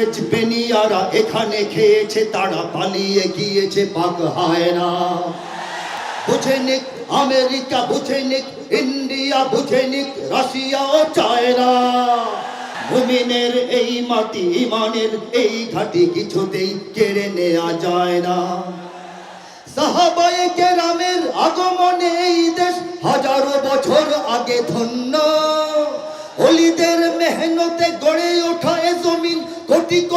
ইংরেজ বেনিয়ারা এখানে খেয়েছে, তারা পালিয়ে গিয়েছে পাক হয় না বুঝে নিক আমেরিকা, বুঝে নিক ইন্ডিয়া, বুঝে নিক রাশিয়া ও চায়না। মুমিনের এই মাটি, ইমানের এই ঘাটি কিছুতেই কেড়ে নেওয়া যায় না। সাহাবায়ে কেরামের আগমনে এই দেশ হাজারো বছর আগে ধন্য। অলিদের মেহনতে গড়ে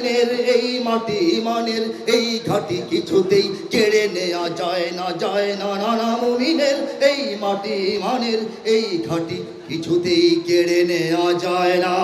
মুমিনের এই মাটি মানের, এই ঘাটি কিছুতেই কেড়ে নেওয়া যায় না যায় না নানা মুমিনের। এই মাটি ইমানের এই ঘাটি কিছুতেই কেড়ে নেওয়া যায় না।